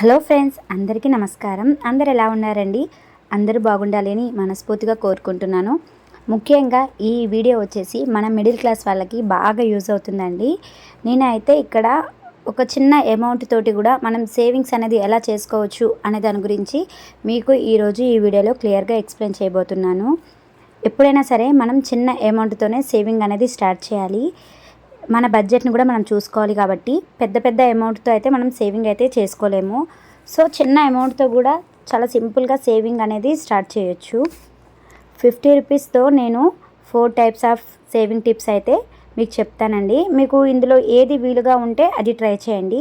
Hello friends అందరికీ నమస్కారం. అందరు ఎలా ఉన్నారండి? అందరూ బాగుండాలని మనస్ఫూర్తిగా కోరుకుంటున్నాను. ముఖ్యంగా ఈ వీడియో వచ్చేసి మన మిడిల్ క్లాస్ వాళ్ళకి బాగా యూజ్ అవుతుందండి. నేనైతే ఇక్కడ ఒక చిన్న అమౌంట్ తోటి కూడా మనం సేవింగ్స్ అనేది ఎలా చేసుకోవచ్చు అనే దాని గురించి మీకు ఈరోజు ఈ వీడియోలో క్లియర్గా ఎక్స్ప్లెయిన్ చేయబోతున్నాను. ఎప్పుడైనా సరే మనం చిన్న అమౌంట్తోనే సేవింగ్ అనేది స్టార్ట్ చేయాలి. మన బడ్జెట్ని కూడా మనం చూసుకోవాలి కాబట్టి పెద్ద పెద్ద అమౌంట్తో అయితే మనం సేవింగ్ అయితే చేసుకోలేము. సో చిన్న అమౌంట్తో కూడా చాలా సింపుల్గా సేవింగ్ అనేది స్టార్ట్ చేయొచ్చు. ఫిఫ్టీ రూపీస్తో నేను four types of saving tips అయితే మీకు చెప్తానండి. మీకు ఇందులో ఏది వీలుగా ఉంటే అది ట్రై చేయండి.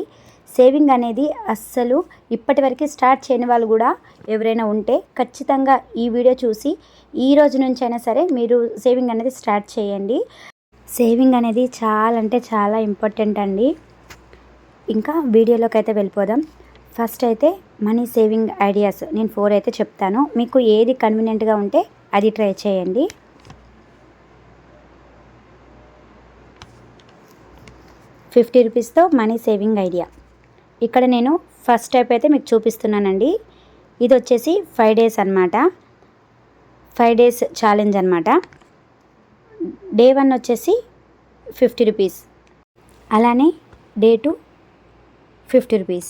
సేవింగ్ అనేది అస్సలు ఇప్పటివరకు స్టార్ట్ చేయని వాళ్ళు కూడా ఎవరైనా ఉంటే ఖచ్చితంగా ఈ వీడియో చూసి ఈ రోజు నుంచి అయినా సరే మీరు సేవింగ్ అనేది స్టార్ట్ చేయండి. సేవింగ్ అనేది చాలా అంటే చాలా ఇంపార్టెంట్ అండి. ఇంకా వీడియోలోకి అయితే వెళ్ళిపోదాం. ఫస్ట్ అయితే మనీ సేవింగ్ ఐడియాస్ నేను ఫోర్ అయితే చెప్తాను. మీకు ఏది కన్వీనియంట్గా ఉంటే అది ట్రై చేయండి. ఫిఫ్టీ రూపీస్తో మనీ సేవింగ్ ఐడియా. ఇక్కడ నేను ఫస్ట్ టైప్ అయితే మీకు చూపిస్తున్నానండి. ఇది వచ్చేసి ఫైవ్ డేస్ అనమాట ఫైవ్ డేస్ ఛాలెంజ్ అనమాట డే వన్ వచ్చేసి ఫిఫ్టీ రూపీస్. అలానే డే టూ ఫిఫ్టీ రూపీస్.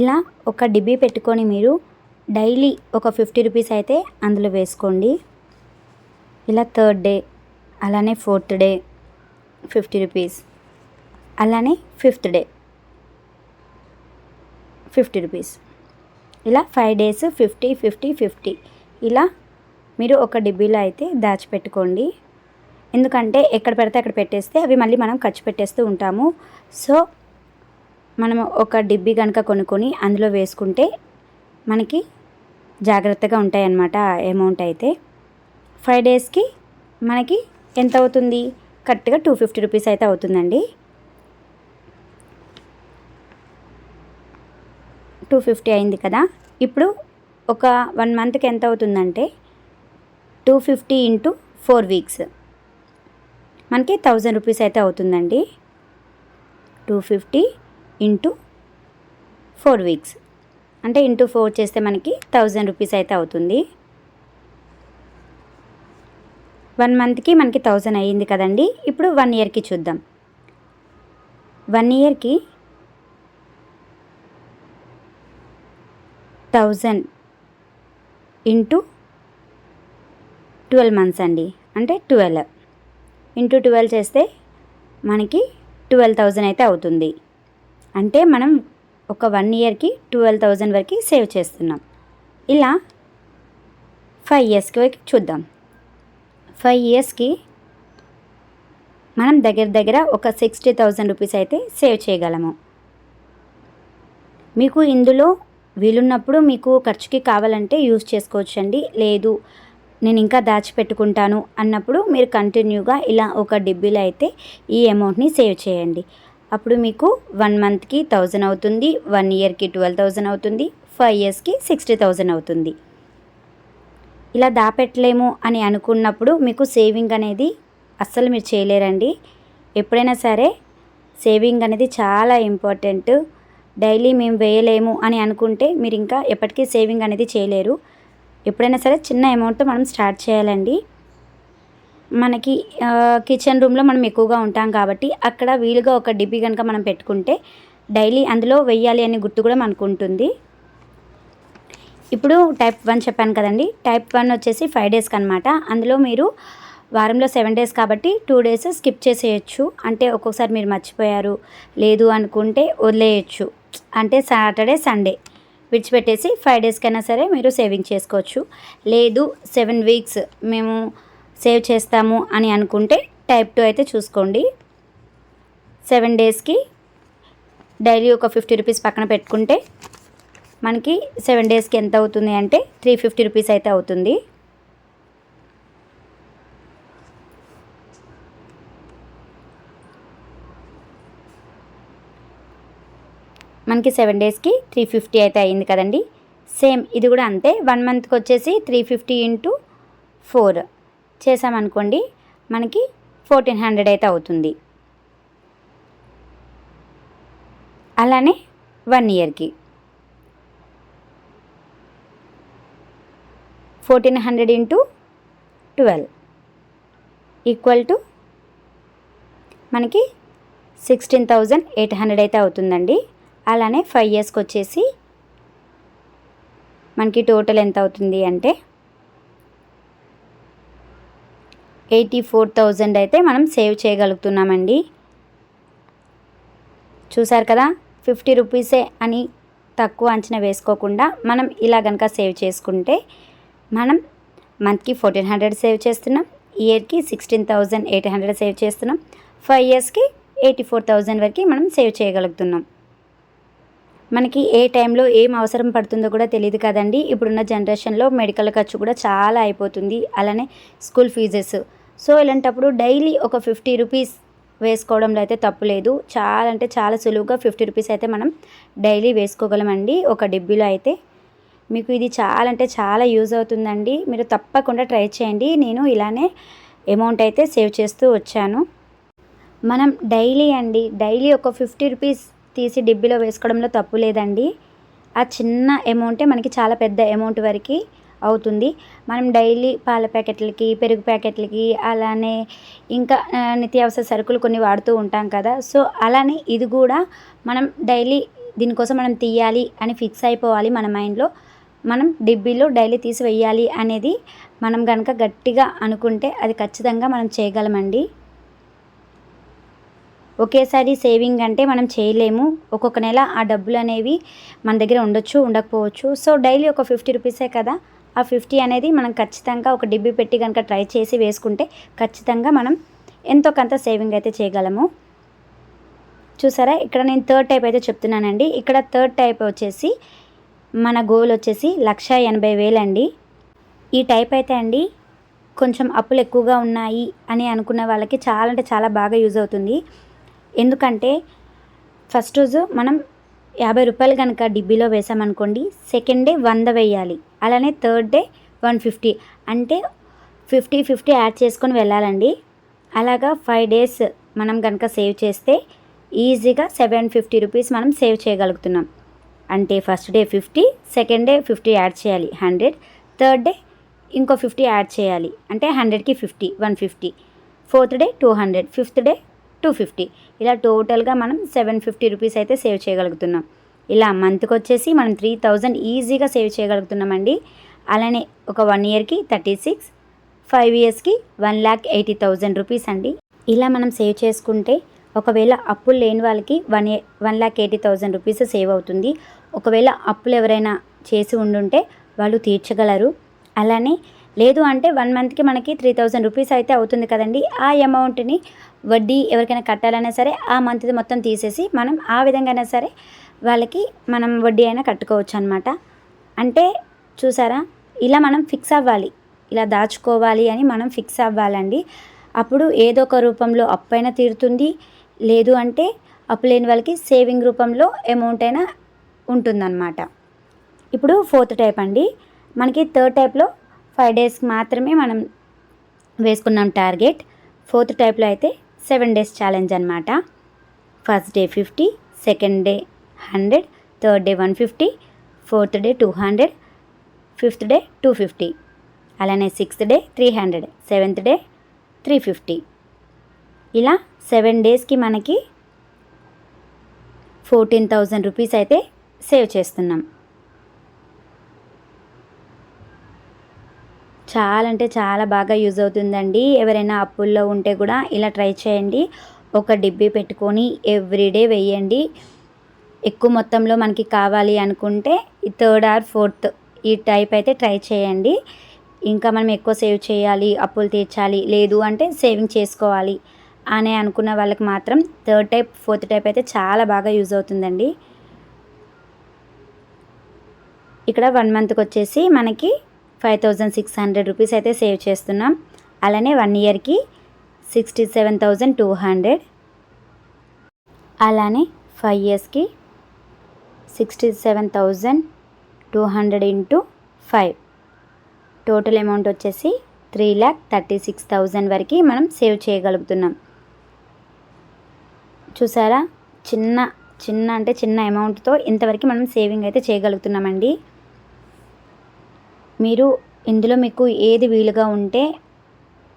ఇలా ఒక డిబ్బీ పెట్టుకొని మీరు డైలీ ఒక ఫిఫ్టీ రూపీస్ అయితే అందులో వేసుకోండి. ఇలా థర్డ్ డే అలానే ఫోర్త్ డే ఫిఫ్టీ రూపీస్. అలానే ఫిఫ్త్ డే ఫిఫ్టీ రూపీస్. ఇలా five days fifty fifty fifty. ఇలా మీరు ఒక డిబ్బీలో అయితే దాచిపెట్టుకోండి. ఎందుకంటే ఎక్కడ పెడితే అక్కడ పెట్టేస్తే అవి మళ్ళీ మనం ఖర్చు పెట్టేస్తూ ఉంటాము. సో మనం ఒక డిబ్బి కనుక కొనుక్కొని అందులో వేసుకుంటే మనకి జాగ్రత్తగా ఉంటాయి అన్నమాట అమౌంట్ అయితే. ఫైవ్ డేస్కి మనకి ఎంత అవుతుంది? కరెక్ట్గా టూ ఫిఫ్టీ రూపీస్ అయితే అవుతుందండి. టూ ఫిఫ్టీ అయింది కదా? ఇప్పుడు ఒక వన్ మంత్కి ఎంత అవుతుందంటే two fifty into four weeks మనకి థౌజండ్ రూపీస్ అయితే అవుతుందండి. Two fifty into four weeks అంటే ఇంటూ ఫోర్ చేస్తే మనకి థౌజండ్ రూపీస్ అయితే అవుతుంది. వన్ మంత్కి మనకి థౌజండ్ అయ్యింది కదండి. ఇప్పుడు వన్ ఇయర్కి చూద్దాం. వన్ ఇయర్కి థౌజండ్ ఇంటూ ట్వెల్వ్ మంత్స్ అండి. అంటే ట్వెల్వ్ ఇంటూ ట్వెల్వ్ చేస్తే మనకి ట్వెల్వ్ థౌజండ్ అయితే అవుతుంది. అంటే మనం ఒక వన్ ఇయర్కి ట్వెల్వ్ థౌజండ్ వరకు సేవ్ చేస్తున్నాం. ఇలా ఫైవ్ ఇయర్స్కి వరకు చూద్దాం. ఫైవ్ ఇయర్స్కి మనం దగ్గర దగ్గర ఒక సిక్స్టీ థౌజండ్ రూపీస్ అయితే సేవ్ చేయగలము. మీకు ఇందులో వీలున్నప్పుడు మీకు ఖర్చుకి కావాలంటే యూజ్ చేసుకోవచ్చండి. లేదు నేను ఇంకా దాచిపెట్టుకుంటాను అన్నప్పుడు మీరు కంటిన్యూగా ఇలా ఒక డిబ్బీలో అయితే ఈ అమౌంట్ని సేవ్ చేయండి. అప్పుడు మీకు వన్ మంత్కి థౌజండ్ అవుతుంది వన్ ఇయర్కి ట్వెల్వ్ థౌజండ్ అవుతుంది ఫైవ్ ఇయర్స్కి సిక్స్టీ థౌజండ్ అవుతుంది. ఇలా దాపెట్టలేము అని అనుకున్నప్పుడు మీకు సేవింగ్ అనేది అస్సలు మీరు చేయలేరండి. ఎప్పుడైనా సరే సేవింగ్ అనేది చాలా ఇంపార్టెంట్. డైలీ మేము వేయలేము అని అనుకుంటే మీరు ఇంకా ఎప్పటికీ సేవింగ్ అనేది చేయలేరు. ఎప్పుడైనా సరే చిన్న అమౌంట్తో మనం స్టార్ట్ చేయాలండి. మనకి కిచెన్ రూమ్లో మనం ఎక్కువగా ఉంటాం కాబట్టి అక్కడ వీలుగా ఒక డిబ్బి కనుక మనం పెట్టుకుంటే డైలీ అందులో వెయ్యాలి అనే గుర్తు కూడా మనకు ఉంటుంది. ఇప్పుడు టైప్ వన్ చెప్పాను కదండి. టైప్ వన్ వచ్చేసి ఫైవ్ డేస్కి అనమాట అందులో మీరు వారంలో సెవెన్ డేస్ కాబట్టి టూ డేస్ స్కిప్ చేసేయచ్చు. అంటే ఒక్కొక్కసారి మీరు మర్చిపోయారు లేదు అనుకుంటే వదిలేయచ్చు. అంటే సాటర్డే సండే. విడిచిపెట్టేసి ఫైవ్ డేస్కైనా సరే మీరు సేవింగ్ చేసుకోవచ్చు. లేదు సెవెన్ వీక్స్ మేము సేవ్ చేస్తాము అని అనుకుంటే టైప్ టూ అయితే చూసుకోండి. సెవెన్ డేస్కి డైలీ ఒక ఫిఫ్టీ రూపీస్ పక్కన పెట్టుకుంటే మనకి సెవెన్ డేస్కి ఎంత అవుతుంది అంటే త్రీ ఫిఫ్టీ రూపీస్ అయితే అవుతుంది. మనకి సెవెన్ డేస్కి త్రీ ఫిఫ్టీ అయితే అయింది కదండి. సేమ్ ఇది కూడా అంతే. వన్ మంత్కి వచ్చేసి త్రీ ఫిఫ్టీ ఇంటూ ఫోర్ చేసామనుకోండి మనకి ఫోర్టీన్ హండ్రెడ్ అయితే అవుతుంది. అలానే వన్ ఇయర్కి. Fourteen hundred into twelve equal to మనకి సిక్స్టీన్ థౌజండ్ ఎయిట్ హండ్రెడ్ అయితే అవుతుందండి. అలానే ఫైవ్ ఇయర్స్కి వచ్చేసి మనకి టోటల్ ఎంత అవుతుంది అంటే ఎయిటీ ఫోర్ థౌజండ్ అయితే మనం సేవ్ చేయగలుగుతున్నామండి. చూసారు కదా? ఫిఫ్టీ రూపీసే అని తక్కువ అంచనా వేసుకోకుండా మనం ఇలా కనుక సేవ్ చేసుకుంటే మనం మంత్కి ఫోర్టీన్ హండ్రెడ్ సేవ్ చేస్తున్నాం ఇయర్కి sixteen thousand eight hundred save చేస్తున్నాం ఫైవ్ ఇయర్స్కి ఎయిటీ ఫోర్ థౌజండ్ వరకు మనం సేవ్ చేయగలుగుతున్నాం. మనకి ఏ టైంలో ఏం అవసరం పడుతుందో కూడా తెలియదు కదండి. ఇప్పుడున్న జనరేషన్లో మెడికల్ ఖర్చు కూడా చాలా అయిపోతుంది. అలానే స్కూల్ ఫీజెస్. సో ఇలాంటప్పుడు డైలీ ఒక ఫిఫ్టీ రూపీస్ వేసుకోవడంలో అయితే తప్పు లేదు. చాలా అంటే చాలా సులువుగా ఫిఫ్టీ రూపీస్ అయితే మనం డైలీ వేసుకోగలమండి. ఒక డిబ్బీలో అయితే. మీకు ఇది చాలా అంటే చాలా యూజ్ అవుతుందండి. మీరు తప్పకుండా ట్రై చేయండి. నేను ఇలానే అమౌంట్ అయితే సేవ్ చేస్తూ వచ్చాను. మనం డైలీ అండి డైలీ ఒక ఫిఫ్టీ రూపీస్ తీసి డిబ్బీలో వేసుకోవడంలో తప్పు లేదండి. ఆ చిన్న అమౌంటే మనకి చాలా పెద్ద అమౌంట్ వరకు అవుతుంది. మనం డైలీ పాల ప్యాకెట్లకి పెరుగు ప్యాకెట్లకి అలానే ఇంకా నిత్యావసర సరుకులు కొన్ని వాడుతూ ఉంటాం కదా. సో అలానే ఇది కూడా మనం డైలీ దీనికోసం మనం తీయాలి అని ఫిక్స్ అయిపోవాలి మన మైండ్లో మనం డిబ్బీలో డైలీ తీసి వెయ్యాలి అనేది మనం కనుక గట్టిగా అనుకుంటే అది ఖచ్చితంగా మనం చేయగలమండి. ఒకేసారి సేవింగ్ అంటే మనం చేయలేము. ఒక్కొక్క నెల ఆ డబ్బులు అనేవి మన దగ్గర ఉండొచ్చు ఉండకపోవచ్చు. సో డైలీ ఒక ఫిఫ్టీ రూపీసే కదా? ఆ ఫిఫ్టీ అనేది మనం ఖచ్చితంగా ఒక డిబ్బి పెట్టి కనుక ట్రై చేసి వేసుకుంటే ఖచ్చితంగా మనం ఎంతో కొంత సేవింగ్ అయితే చేయగలము. చూసారా? ఇక్కడ నేను థర్డ్ టైప్ అయితే చెప్తున్నానండి. ఇక్కడ థర్డ్ టైప్ వచ్చేసి మన గోల్ వచ్చేసి లక్ష ఎనభై వేలండి ఈ టైప్ అయితే అండి కొంచెం అప్పులు ఎక్కువగా ఉన్నాయి అని అనుకున్న వాళ్ళకి చాలా అంటే చాలా బాగా యూజ్ అవుతుంది. ఎందుకంటే ఫస్ట్ రోజు మనం యాభై రూపాయలు కనుక డిబ్బీలో వేసామనుకోండి సెకండ్ డే వంద వేయాలి. అలానే థర్డ్ డే వన్ ఫిఫ్టీ. అంటే ఫిఫ్టీ ఫిఫ్టీ యాడ్ చేసుకొని వెళ్ళాలండి. అలాగా ఫైవ్ డేస్ మనం కనుక సేవ్ చేస్తే ఈజీగా సెవెన్ ఫిఫ్టీ రూపీస్ మనం సేవ్ చేయగలుగుతున్నాం. అంటే first day fifty second day fifty add చేయాలి హండ్రెడ్ థర్డ్ డే ఇంకో ఫిఫ్టీ యాడ్ చేయాలి. అంటే హండ్రెడ్కి fifty one fifty fourth day two hundred fifth day two fifty. ఇలా టోటల్గా మనం సెవెన్ ఫిఫ్టీ రూపీస్ అయితే సేవ్ చేయగలుగుతున్నాం. ఇలా మంత్కి వచ్చేసి మనం త్రీ థౌజండ్ ఈజీగా సేవ్ చేయగలుగుతున్నామండి. అలానే ఒక వన్ ఇయర్కి థర్టీ సిక్స్ ఫైవ్ ఇయర్స్కి one lakh eighty thousand rupees అండి. ఇలా మనం సేవ్ చేసుకుంటే ఒకవేళ అప్పులు లేని వాళ్ళకి one one lakh eighty thousand rupees save అవుతుంది. ఒకవేళ అప్పులు ఎవరైనా చేసి ఉండుంటే వాళ్ళు తీర్చగలరు. అలానే లేదు అంటే వన్ మంత్కి మనకి త్రీ థౌజండ్ రూపీస్ అయితే అవుతుంది కదండి. ఆ అమౌంట్ని వడ్డీ ఎవరికైనా కట్టాలన్నా సరే ఆ మంత్ది మొత్తం తీసేసి మనం ఆ విధంగా అయినా సరే వాళ్ళకి మనం వడ్డీ అయినా కట్టుకోవచ్చు అనమాట అంటే చూసారా? ఇలా మనం ఫిక్స్ అవ్వాలి. ఇలా దాచుకోవాలి అని మనం ఫిక్స్ అవ్వాలండి. అప్పుడు ఏదో ఒక రూపంలో అప్పు అయినా తీరుతుంది. లేదు అంటే అప్పు లేని వాళ్ళకి సేవింగ్ రూపంలో అమౌంట్ అయినా ఉంటుందన్నమాట. ఇప్పుడు ఫోర్త్ టైప్ అండి. మనకి థర్డ్ టైప్లో ఫైవ్ డేస్కి మాత్రమే మనం వేసుకున్నాం టార్గెట్. ఫోర్త్ టైప్లో అయితే సెవెన్ డేస్ ఛాలెంజ్ అనమాట first day fifty second day hundred third day one fifty fourth day two hundred fifth day two fifty. అలానే sixth day three hundred seventh day three fifty. ఇలా seven డేస్కి మనకి fourteen thousand rupees అయితే save చేస్తున్నాం. చాలా అంటే చాలా బాగా యూజ్ అవుతుందండి. ఎవరైనా అప్పుల్లో ఉంటే కూడా ఇలా ట్రై చేయండి. ఒక డిబ్బీ పెట్టుకొని ఎవ్రీడే వేయండి. ఎక్కువ మొత్తంలో మనకి కావాలి అనుకుంటే ఈ థర్డ్ ఆర్ ఫోర్త్ ఈ టైప్ అయితే ట్రై చేయండి. ఇంకా మనం ఎక్కువ సేవ్ చేయాలి అప్పులు తీర్చాలి లేదు అంటే సేవింగ్ చేసుకోవాలి అని అనుకున్న వాళ్ళకి మాత్రం థర్డ్ టైప్ ఫోర్త్ టైప్ అయితే చాలా బాగా యూజ్ అవుతుందండి. ఇక్కడ వన్ మంత్కి వచ్చేసి మనకి five thousand six hundred rupees అయితే సేవ్ చేస్తున్నాం. అలానే వన్ ఇయర్కి sixty seven thousand two hundred. అలానే ఫైవ్ ఇయర్స్కి sixty seven thousand two hundred into five. Total amount వచ్చేసి three lakh thirty six thousand వరకు మనం సేవ్ చేయగలుగుతున్నాం. చూసారా? చిన్న చిన్న అంటే చిన్న అమౌంట్తో ఇంతవరకు మనం సేవింగ్ అయితే చేయగలుగుతున్నామండి. మీరు ఇందులో మీకు ఏది వీలుగా ఉంటే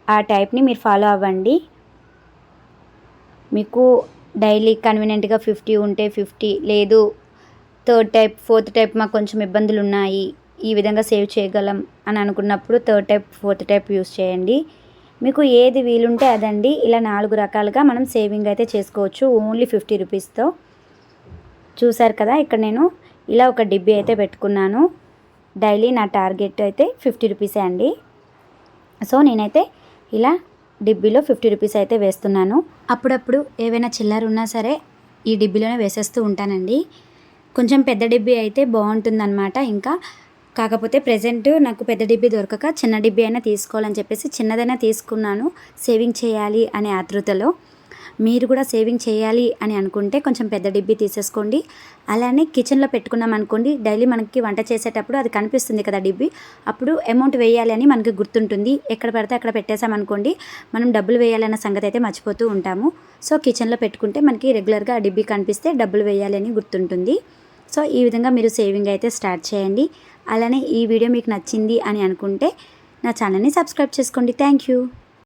ఆ టైప్ని మీరు ఫాలో అవ్వండి. మీకు డైలీ కన్వీనియంట్గా ఫిఫ్టీ ఉంటే ఫిఫ్టీ లేదు థర్డ్ టైప్ ఫోర్త్ టైప్ మాకు కొంచెం ఇబ్బందులు ఉన్నాయి ఈ విధంగా సేవ్ చేయగలం అని అనుకున్నప్పుడు third type fourth type use చేయండి. మీకు ఏది వీలుంటే అదండి ఇలా నాలుగు రకాలుగా మనం సేవింగ్ అయితే చేసుకోవచ్చు ఓన్లీ ఫిఫ్టీ రూపీస్తో. చూసారు కదా ఇక్కడ నేను ఇలా ఒక డిబ్బీ అయితే పెట్టుకున్నాను. డైలీ నా టార్గెట్ అయితే ఫిఫ్టీ రూపీసే అండి. సో నేనైతే ఇలా డిబ్బీలో ఫిఫ్టీ రూపీస్ అయితే వేస్తున్నాను. అప్పుడప్పుడు ఏవైనా చిల్లర ఉన్నా సరే ఈ డిబ్బీలోనే వేసేస్తూ ఉంటానండి. కొంచెం పెద్ద డిబ్బీ అయితే బాగుంటుందన్నమాట ఇంకా. కాకపోతే ప్రజెంట్ నాకు పెద్ద డిబ్బీ దొరకక చిన్న డిబ్బీ అయినా తీసుకోవాలని చెప్పేసి చిన్నదైనా తీసుకున్నాను. సేవింగ్ చేయాలి అనే ఆతృతలో. మీరు కూడా సేవింగ్ చేయాలి అని అనుకుంటే కొంచెం పెద్ద డిబ్బీ తీసేసుకోండి. అలానే కిచెన్లో పెట్టుకున్నాం అనుకోండి డైలీ మనకి వంట చేసేటప్పుడు అది కనిపిస్తుంది కదా డిబ్బీ. అప్పుడు అమౌంట్ వేయాలి అని మనకి గుర్తుంటుంది. ఎక్కడ పడితే అక్కడ పెట్టేసామనుకోండి మనం డబ్బులు వేయాలన్న సంగతి అయితే మర్చిపోతూ ఉంటాము. సో కిచెన్లో పెట్టుకుంటే మనకి రెగ్యులర్గా ఆ డిబ్బీ కనిపిస్తే డబ్బులు వేయాలి అని గుర్తుంటుంది. సో ఈ విధంగా మీరు సేవింగ్ అయితే స్టార్ట్ చేయండి. అలానే ఈ వీడియో మీకు నచ్చింది అని అనుకుంటే నా ఛానల్ని సబ్స్క్రైబ్ చేసుకోండి. Thank you.